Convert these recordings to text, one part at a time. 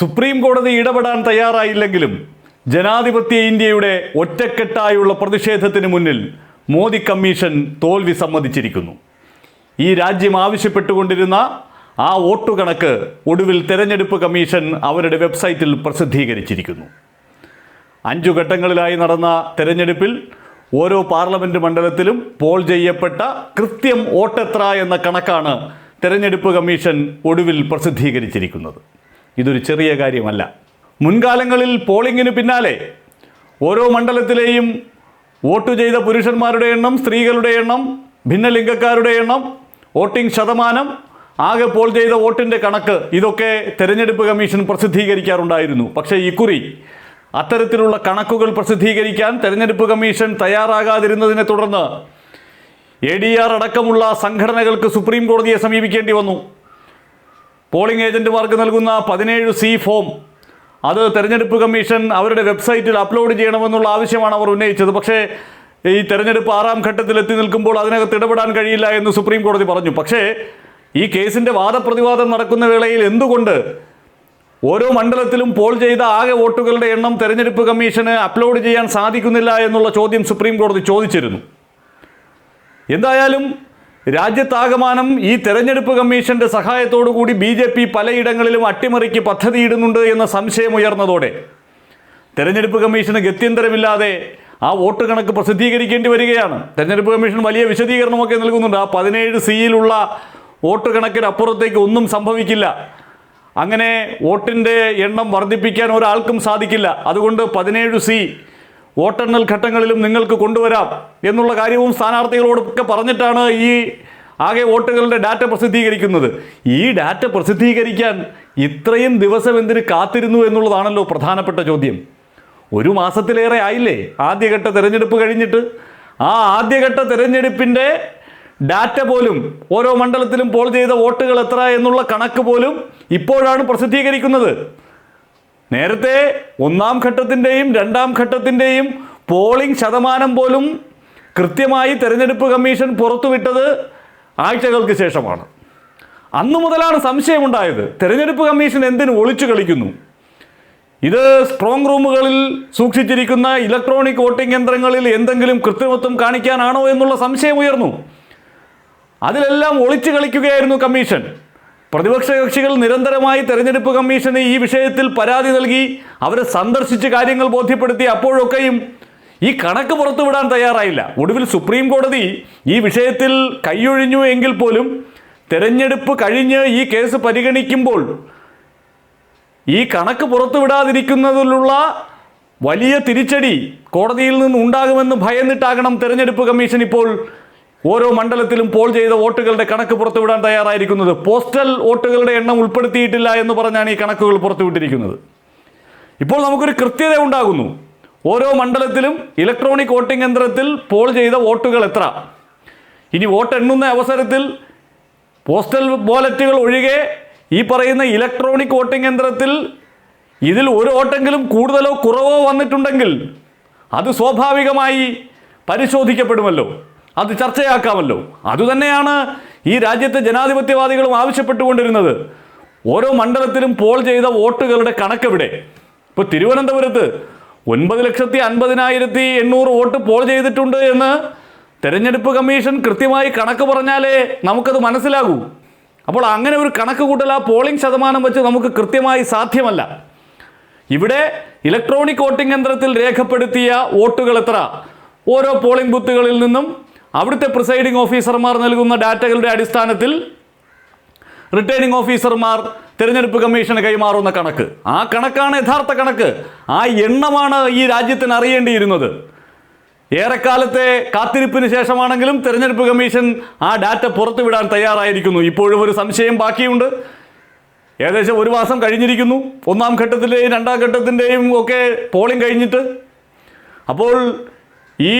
Supreme കോടതി ഇടപെടാൻ തയ്യാറായില്ലെങ്കിലും ജനാധിപത്യ ഇന്ത്യയുടെ ഒറ്റക്കെട്ടായുള്ള പ്രതിഷേധത്തിന് മുന്നിൽ മോദി കമ്മീഷൻ തോൽവി സമ്മതിച്ചിരിക്കുന്നു. ഈ രാജ്യം ആവശ്യപ്പെട്ടുകൊണ്ടിരുന്ന ആ വോട്ടുകണക്ക് ഒടുവിൽ തെരഞ്ഞെടുപ്പ് കമ്മീഷൻ അവരുടെ വെബ്സൈറ്റിൽ പ്രസിദ്ധീകരിച്ചിരിക്കുന്നു. അഞ്ചു ഘട്ടങ്ങളിലായി നടന്ന തെരഞ്ഞെടുപ്പിൽ ഓരോ പാർലമെന്റ് മണ്ഡലത്തിലും പോൾ ചെയ്യപ്പെട്ട കൃത്യം വോട്ടെത്ര എന്ന കണക്കാണ് തെരഞ്ഞെടുപ്പ് കമ്മീഷൻ ഒടുവിൽ പ്രസിദ്ധീകരിച്ചിരിക്കുന്നത്. ഇതൊരു ചെറിയ കാര്യമല്ല. മുൻകാലങ്ങളിൽ പോളിംഗിന് പിന്നാലെ ഓരോ മണ്ഡലത്തിലെയും വോട്ട് ചെയ്ത പുരുഷന്മാരുടെ എണ്ണം സ്ത്രീകളുടെ എണ്ണം ഭിന്നലിംഗക്കാരുടെ എണ്ണം വോട്ടിംഗ് ശതമാനം ആകെ പോൾ ചെയ്ത വോട്ടിന്റെ കണക്ക് ഇതൊക്കെ തെരഞ്ഞെടുപ്പ് കമ്മീഷൻ പ്രസിദ്ധീകരിക്കാറുണ്ടായിരുന്നു. പക്ഷേ ഇക്കുറി അത്തരത്തിലുള്ള കണക്കുകൾ പ്രസിദ്ധീകരിക്കാൻ തെരഞ്ഞെടുപ്പ് കമ്മീഷൻ തയ്യാറാകാതിരുന്നതിനെ തുടർന്ന് എ ഡി ആർ അടക്കമുള്ള സംഘടനകൾക്ക് സുപ്രീം കോടതിയെ സമീപിക്കേണ്ടി വന്നു. പോളിംഗ് ഏജന്റുമാർക്ക് നൽകുന്ന പതിനേഴ് സി ഫോം. അത് തെരഞ്ഞെടുപ്പ് കമ്മീഷൻ അവരുടെ വെബ്സൈറ്റിൽ അപ്ലോഡ് ചെയ്യണമെന്നുള്ള ആവശ്യമാണ് അവർ ഉന്നയിച്ചത്. പക്ഷേ ഈ തെരഞ്ഞെടുപ്പ് ആറാം ഘട്ടത്തിൽ എത്തി നിൽക്കുമ്പോൾ അതിനകത്ത് ഇടപെടാൻ കഴിയില്ല എന്ന് സുപ്രീം കോടതി പറഞ്ഞു. പക്ഷേ ഈ കേസിന്റെ വാദപ്രതിവാദം നടക്കുന്ന വേളയിൽ എന്തുകൊണ്ട് ഓരോ മണ്ഡലത്തിലും പോൾ ചെയ്ത ആകെ വോട്ടുകളുടെ എണ്ണം തെരഞ്ഞെടുപ്പ് കമ്മീഷന് അപ്ലോഡ് ചെയ്യാൻ സാധിക്കുന്നില്ല എന്നുള്ള ചോദ്യം സുപ്രീം കോടതി ചോദിച്ചിരുന്നു. എന്തായാലും രാജ്യത്താകമാനം ഈ തെരഞ്ഞെടുപ്പ് കമ്മീഷന്റെ സഹായത്തോടു കൂടി ബി ജെ പി പലയിടങ്ങളിലും അട്ടിമറിക്ക് പദ്ധതിയിടുന്നുണ്ട് എന്ന സംശയം ഉയർന്നതോടെ തെരഞ്ഞെടുപ്പ് കമ്മീഷന് ഗത്യന്തരമില്ലാതെ ആ വോട്ട് കണക്ക് പ്രസിദ്ധീകരിക്കേണ്ടി വരികയാണ്. തെരഞ്ഞെടുപ്പ് കമ്മീഷൻ വലിയ വിശദീകരണമൊക്കെ നൽകുന്നുണ്ട്. ആ പതിനേഴ് സിയിലുള്ള വോട്ട് കണക്കിന് അപ്പുറത്തേക്ക് ഒന്നും സംഭവിക്കില്ല. അങ്ങനെ വോട്ടിന്റെ എണ്ണം വർദ്ധിപ്പിക്കാൻ ഒരാൾക്കും സാധിക്കില്ല. അതുകൊണ്ട് പതിനേഴ് സി വോട്ടെണ്ണൽ ഘട്ടങ്ങളിലും നിങ്ങൾക്ക് കൊണ്ടുവരാം എന്നുള്ള കാര്യവും സ്ഥാനാർത്ഥികളോടൊക്കെ പറഞ്ഞിട്ടാണ് ഈ ആകെ വോട്ടുകളുടെ ഡാറ്റ പ്രസിദ്ധീകരിക്കുന്നത്. ഈ ഡാറ്റ പ്രസിദ്ധീകരിക്കാൻ ഇത്രയും ദിവസം എന്തിന് കാത്തിരുന്നു എന്നുള്ളതാണല്ലോ പ്രധാനപ്പെട്ട ചോദ്യം. ഒരു മാസത്തിലേറെ ആയില്ലേ? ആദ്യഘട്ട തിരഞ്ഞെടുപ്പ് കഴിഞ്ഞിട്ട് ആ ആദ്യഘട്ട തിരഞ്ഞെടുപ്പിന്റെ ഡാറ്റ പോലും ഓരോ മണ്ഡലത്തിലും പോൾ ചെയ്ത വോട്ടുകൾ എത്ര എന്നുള്ള കണക്ക് പോലും ഇപ്പോഴാണ് പ്രസിദ്ധീകരിക്കുന്നത്. നേരത്തെ ഒന്നാം ഘട്ടത്തിന്റെയും രണ്ടാം ഘട്ടത്തിന്റെയും പോളിംഗ് ശതമാനം പോലും കൃത്യമായി തെരഞ്ഞെടുപ്പ് കമ്മീഷൻ പുറത്തുവിട്ടത് ആഴ്ചകൾക്ക് ശേഷമാണ്. അന്നു മുതലാണ് സംശയമുണ്ടായത് തെരഞ്ഞെടുപ്പ് കമ്മീഷൻ എന്തിനു ഒളിച്ചു കളിക്കുന്നു? ഇത് സ്ട്രോങ് റൂമുകളിൽ സൂക്ഷിച്ചിരിക്കുന്ന ഇലക്ട്രോണിക് വോട്ടിംഗ് യന്ത്രങ്ങളിൽ എന്തെങ്കിലും കൃത്രിമത്വം കാണിക്കാനാണോ എന്നുള്ള സംശയം ഉയർന്നു. അതിലെല്ലാം ഒളിച്ചു കളിക്കുകയായിരുന്നു കമ്മീഷൻ. പ്രതിപക്ഷ കക്ഷികൾ നിരന്തരമായി തെരഞ്ഞെടുപ്പ് കമ്മീഷന് ഈ വിഷയത്തിൽ പരാതി നൽകി അവരെ സന്ദർശിച്ച് കാര്യങ്ങൾ ബോധ്യപ്പെടുത്തി അപ്പോഴൊക്കെയും ഈ കണക്ക് പുറത്തുവിടാൻ തയ്യാറായില്ല. ഒടുവിൽ സുപ്രീം കോടതി ഈ വിഷയത്തിൽ കൈയൊഴിഞ്ഞു എങ്കിൽ പോലും തെരഞ്ഞെടുപ്പ് കഴിഞ്ഞ് ഈ കേസ് പരിഗണിക്കുമ്പോൾ ഈ കണക്ക് പുറത്തുവിടാതിരിക്കുന്നതിലുള്ള വലിയ തിരിച്ചടി കോടതിയിൽ നിന്ന് ഉണ്ടാകുമെന്ന് ഭയന്നിട്ടാകണം തെരഞ്ഞെടുപ്പ് കമ്മീഷൻ ഇപ്പോൾ ഓരോ മണ്ഡലത്തിലും പോൾ ചെയ്ത വോട്ടുകളുടെ കണക്ക് പുറത്തുവിടാൻ തയ്യാറായിരിക്കുന്നത്. പോസ്റ്റൽ വോട്ടുകളുടെ എണ്ണം ഉൾപ്പെടുത്തിയിട്ടില്ല എന്ന് പറഞ്ഞാണ് ഈ കണക്കുകൾ പുറത്തുവിട്ടിരിക്കുന്നത്. ഇപ്പോൾ നമുക്കൊരു കൃത്യത ഉണ്ടാകുന്നു. ഓരോ മണ്ഡലത്തിലും ഇലക്ട്രോണിക് വോട്ടിംഗ് യന്ത്രത്തിൽ പോൾ ചെയ്ത വോട്ടുകൾ എത്ര? ഇനി വോട്ട് എണ്ണുന്ന അവസരത്തിൽ പോസ്റ്റൽ ബോലറ്റുകൾ ഒഴികെ ഈ പറയുന്ന ഇലക്ട്രോണിക് വോട്ടിംഗ് യന്ത്രത്തിൽ ഇതിൽ ഒരു വോട്ടെങ്കിലും കൂടുതലോ കുറവോ വന്നിട്ടുണ്ടെങ്കിൽ അത് സ്വാഭാവികമായി പരിശോധിക്കപ്പെടുമല്ലോ. അത് ചർച്ചയാക്കാമല്ലോ. അതുതന്നെയാണ് ഈ രാജ്യത്തെ ജനാധിപത്യവാദികളും ആവശ്യപ്പെട്ടുകൊണ്ടിരുന്നത്. ഓരോ മണ്ഡലത്തിലും പോൾ ചെയ്ത വോട്ടുകളുടെ കണക്കെവിടെ? ഇപ്പോൾ തിരുവനന്തപുരത്ത് ഒൻപത് ലക്ഷത്തി അൻപതിനായിരത്തി എണ്ണൂറ് വോട്ട് പോൾ ചെയ്തിട്ടുണ്ട് എന്ന് തെരഞ്ഞെടുപ്പ് കമ്മീഷൻ കൃത്യമായി കണക്ക് പറഞ്ഞാലേ നമുക്കത് മനസ്സിലാകൂ. അപ്പോൾ അങ്ങനെ ഒരു കണക്ക് കൂട്ടൽ ആ പോളിംഗ് ശതമാനം വെച്ച് നമുക്ക് കൃത്യമായി സാധ്യമല്ല. ഇവിടെ ഇലക്ട്രോണിക് വോട്ടിംഗ് യന്ത്രത്തിൽ രേഖപ്പെടുത്തിയ വോട്ടുകൾ എത്ര? ഓരോ പോളിംഗ് ബൂത്തുകളിൽ നിന്നും അവിടുത്തെ പ്രിസൈഡിംഗ് ഓഫീസർമാർ നൽകുന്ന ഡാറ്റകളുടെ അടിസ്ഥാനത്തിൽ റിട്ടേണിംഗ് ഓഫീസർമാർ തിരഞ്ഞെടുപ്പ് കമ്മീഷന് കൈമാറുന്ന കണക്ക്. ആ കണക്കാണ് യഥാർത്ഥ കണക്ക്. ആ എണ്ണമാണ് ഈ രാജ്യത്തിന് അറിയേണ്ടിയിരുന്നത്. ഏറെക്കാലത്തെ കാത്തിരിപ്പിന് ശേഷമാണെങ്കിലും തിരഞ്ഞെടുപ്പ് കമ്മീഷൻ ആ ഡാറ്റ പുറത്തുവിടാൻ തയ്യാറായിരിക്കുന്നു. ഇപ്പോഴും ഒരു സംശയം ബാക്കിയുണ്ട്. ഏകദേശം ഒരു മാസം കഴിഞ്ഞിരിക്കുന്നു. ഒന്നാം ഘട്ടത്തിന്റെയും രണ്ടാം ഘട്ടത്തിന്റെയും ഒക്കെ പോളിംഗ് കഴിഞ്ഞിട്ട്. അപ്പോൾ ഈ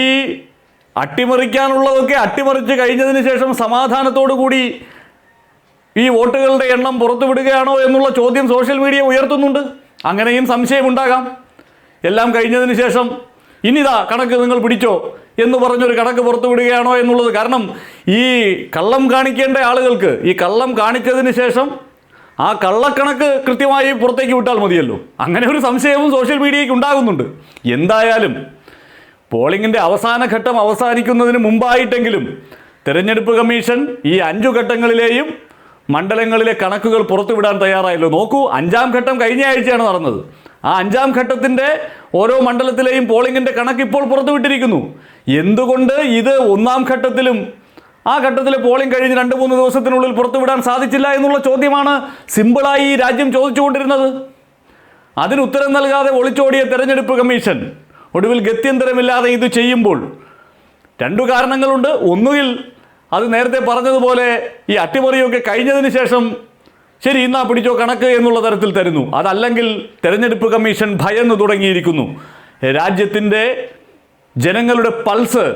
അട്ടിമറിക്കാനുള്ളതൊക്കെ അട്ടിമറിച്ച് കഴിഞ്ഞതിന് ശേഷം സമാധാനത്തോടു കൂടി ഈ വോട്ടുകളുടെ എണ്ണം പുറത്തുവിടുകയാണോ എന്നുള്ള ചോദ്യം സോഷ്യൽ മീഡിയ ഉയർത്തുന്നുണ്ട്. അങ്ങനെയും സംശയമുണ്ടാകാം. എല്ലാം കഴിഞ്ഞതിന് ശേഷം ഇനിതാ കണക്ക് നിങ്ങൾ പിടിച്ചോ എന്ന് പറഞ്ഞൊരു കണക്ക് പുറത്തുവിടുകയാണോ എന്നുള്ളത് കാരണം ഈ കള്ളം കാണിക്കേണ്ട ആളുകൾക്ക് ഈ കള്ളം കാണിച്ചതിന് ശേഷം ആ കള്ളക്കണക്ക് കൃത്യമായി പുറത്തേക്ക് വിട്ടാൽ മതിയല്ലോ. അങ്ങനെ ഒരു സംശയവും സോഷ്യൽ മീഡിയയ്ക്ക് ഉണ്ടാകുന്നുണ്ട്. എന്തായാലും പോളിംഗിന്റെ അവസാന ഘട്ടം അവസാനിക്കുന്നതിന് മുമ്പായിട്ടെങ്കിലും തെരഞ്ഞെടുപ്പ് കമ്മീഷൻ ഈ അഞ്ചു ഘട്ടങ്ങളിലെയും മണ്ഡലങ്ങളിലെ കണക്കുകൾ പുറത്തുവിടാൻ തയ്യാറായല്ലോ. നോക്കൂ അഞ്ചാം ഘട്ടം കഴിഞ്ഞ ആഴ്ചയാണ് നടന്നത്. ആ അഞ്ചാം ഘട്ടത്തിന്റെ ഓരോ മണ്ഡലത്തിലെയും പോളിംഗിന്റെ കണക്ക് ഇപ്പോൾ പുറത്തുവിട്ടിരിക്കുന്നു. എന്തുകൊണ്ട് ഇത് ഒന്നാം ഘട്ടത്തിലും ആ ഘട്ടത്തിലെ പോളിംഗ് കഴിഞ്ഞ് രണ്ട് മൂന്ന് ദിവസത്തിനുള്ളിൽ പുറത്തുവിടാൻ സാധിച്ചില്ല എന്നുള്ള ചോദ്യമാണ് സിമ്പിളായി ഈ രാജ്യം ചോദിച്ചുകൊണ്ടിരുന്നത്. അതിന് ഉത്തരം നൽകാതെ ഒളിച്ചോടിയ തെരഞ്ഞെടുപ്പ് കമ്മീഷൻ ഒടുവിൽ ഗത്യന്തരമില്ലാതെ ഇത് ചെയ്യുമ്പോൾ രണ്ടു കാരണങ്ങളുണ്ട്. ഒന്നുകിൽ അത് നേരത്തെ പറഞ്ഞതുപോലെ ഈ അട്ടിമറിയൊക്കെ കഴിഞ്ഞതിന് ശേഷം ശരി ഇന്നാ പിടിച്ചോ കണക്ക് എന്നുള്ള തരത്തിൽ തരുന്നു. അതല്ലെങ്കിൽ തെരഞ്ഞെടുപ്പ് കമ്മീഷൻ ഭയന്ന് തുടങ്ങിയിരിക്കുന്നു. രാജ്യത്തിന്റെ ജനങ്ങളുടെ പൾസ്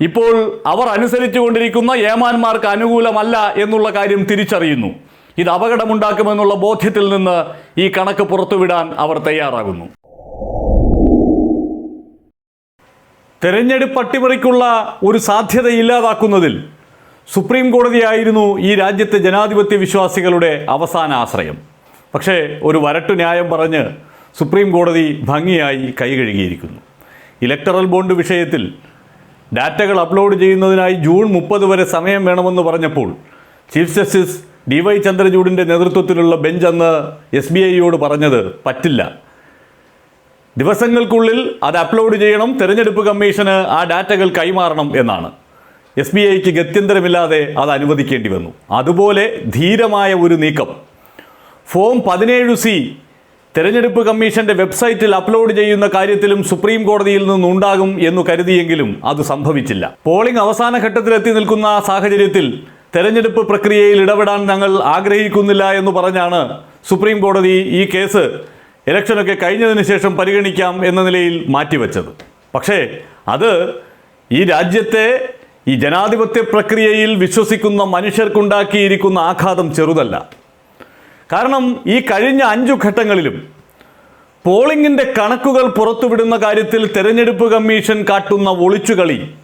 ഇപ്പോൾ അവർ അനുസരിച്ചു കൊണ്ടിരിക്കുന്ന ഏമാന്മാർക്ക് അനുകൂലമല്ല എന്നുള്ള കാര്യം തിരിച്ചറിയുന്നു. ഇത് അപകടമുണ്ടാക്കുമെന്നുള്ള ബോധ്യത്തിൽ നിന്ന് ഈ കണക്ക് പുറത്തുവിടാൻ അവർ തയ്യാറാകുന്നു. തെരഞ്ഞെടുപ്പ് അട്ടിമറിക്കുള്ള ഒരു സാധ്യത ഇല്ലാതാക്കുന്നതിൽ സുപ്രീം കോടതിയായിരുന്നു ഈ രാജ്യത്തെ ജനാധിപത്യ വിശ്വാസികളുടെ അവസാന ആശ്രയം. പക്ഷേ ഒരു വരട്ടു ന്യായം പറഞ്ഞ് സുപ്രീം കോടതി ഭംഗിയായി കൈകഴുകിയിരിക്കുന്നു ഇലക്ടറൽ ബോണ്ട് വിഷയത്തിൽ ഡാറ്റകൾ അപ്ലോഡ് ചെയ്യുന്നതിനായി ജൂൺ മുപ്പത് വരെ സമയം വേണമെന്ന് പറഞ്ഞപ്പോൾ ചീഫ് ജസ്റ്റിസ് ഡി വൈ ചന്ദ്രചൂഡിന്റെ നേതൃത്വത്തിലുള്ള ബെഞ്ച് അന്ന് എസ് ബി ഐയോട് പറഞ്ഞത് പറ്റില്ല. ദിവസങ്ങൾക്കുള്ളിൽ അത് അപ്ലോഡ് ചെയ്യണം തെരഞ്ഞെടുപ്പ് കമ്മീഷന് ആ ഡാറ്റകൾ കൈമാറണം എന്നാണ്. എസ് ബി ഐക്ക് ഗത്യന്തരമില്ലാതെ അത് അനുവദിക്കേണ്ടി വന്നു. അതുപോലെ ധീരമായ ഒരു നീക്കം. ഫോം പതിനേഴ് സി തെരഞ്ഞെടുപ്പ് കമ്മീഷന്റെ വെബ്സൈറ്റിൽ അപ്ലോഡ് ചെയ്യുന്ന കാര്യത്തിലും സുപ്രീം കോടതിയിൽ നിന്നുണ്ടാകും എന്ന് കരുതിയെങ്കിലും അത് സംഭവിച്ചില്ല. പോളിംഗ് അവസാന ഘട്ടത്തിലെത്തി നിൽക്കുന്ന സാഹചര്യത്തിൽ തെരഞ്ഞെടുപ്പ് പ്രക്രിയയിൽ ഇടപെടാൻ ഞങ്ങൾ ആഗ്രഹിക്കുന്നില്ല എന്ന് പറഞ്ഞാണ് സുപ്രീം കോടതി ഈ കേസ് ഇലക്ഷനൊക്കെ കഴിഞ്ഞതിന് ശേഷം പരിഗണിക്കാം എന്ന നിലയിൽ മാറ്റിവെച്ചത്. പക്ഷേ അത് ഈ രാജ്യത്തെ ഈ ജനാധിപത്യ പ്രക്രിയയിൽ വിശ്വസിക്കുന്ന മനുഷ്യർക്കുണ്ടാക്കിയിരിക്കുന്ന ആഘാതം ചെറുതല്ല. കാരണം ഈ കഴിഞ്ഞ അഞ്ചു ഘട്ടങ്ങളിലും പോളിംഗിന്റെ കണക്കുകൾ പുറത്തുവിടുന്ന കാര്യത്തിൽ തെരഞ്ഞെടുപ്പ് കമ്മീഷൻ കാട്ടുന്ന ഒളിച്ചുകളി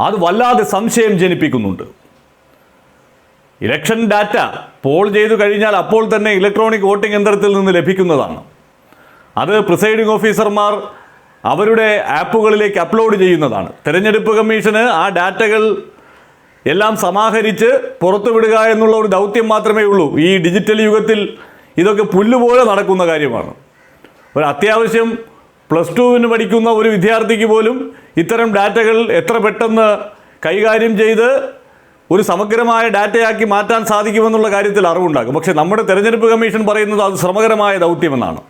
അത് വല്ലാതെ സംശയം ജനിപ്പിക്കുന്നുണ്ട്. ഇലക്ഷൻ ഡാറ്റ പോൾ ചെയ്തു കഴിഞ്ഞാൽ അപ്പോൾ തന്നെ ഇലക്ട്രോണിക് വോട്ടിംഗ് യന്ത്രത്തിൽ നിന്ന് ലഭിക്കുന്നതാണ്. അത് പ്രിസൈഡിംഗ് ഓഫീസർമാർ അവരുടെ ആപ്പുകളിലേക്ക് അപ്ലോഡ് ചെയ്യുന്നതാണ്. തെരഞ്ഞെടുപ്പ് കമ്മീഷന് ആ ഡാറ്റകൾ എല്ലാം സമാഹരിച്ച് പുറത്തുവിടുക എന്നുള്ള ഒരു ദൗത്യം മാത്രമേ ഉള്ളൂ. ഈ ഡിജിറ്റൽ യുഗത്തിൽ ഇതൊക്കെ പുല്ലുപോലെ നടക്കുന്ന കാര്യമാണ്. ഒരു അത്യാവശ്യം പ്ലസ് ടുവിന് പഠിക്കുന്ന ഒരു വിദ്യാർത്ഥിക്ക് പോലും ഇത്തരം ഡാറ്റകൾ എത്ര പെട്ടെന്ന് കൈകാര്യം ചെയ്ത് ഒരു സമഗ്രമായ ഡാറ്റയാക്കി മാറ്റാൻ സാധിക്കുമെന്നുള്ള കാര്യത്തിൽ അറിവുണ്ടാകും. പക്ഷേ നമ്മുടെ തെരഞ്ഞെടുപ്പ് കമ്മീഷൻ പറയുന്നത് അത് ശ്രമകരമായ ദൗത്യമെന്നാണ്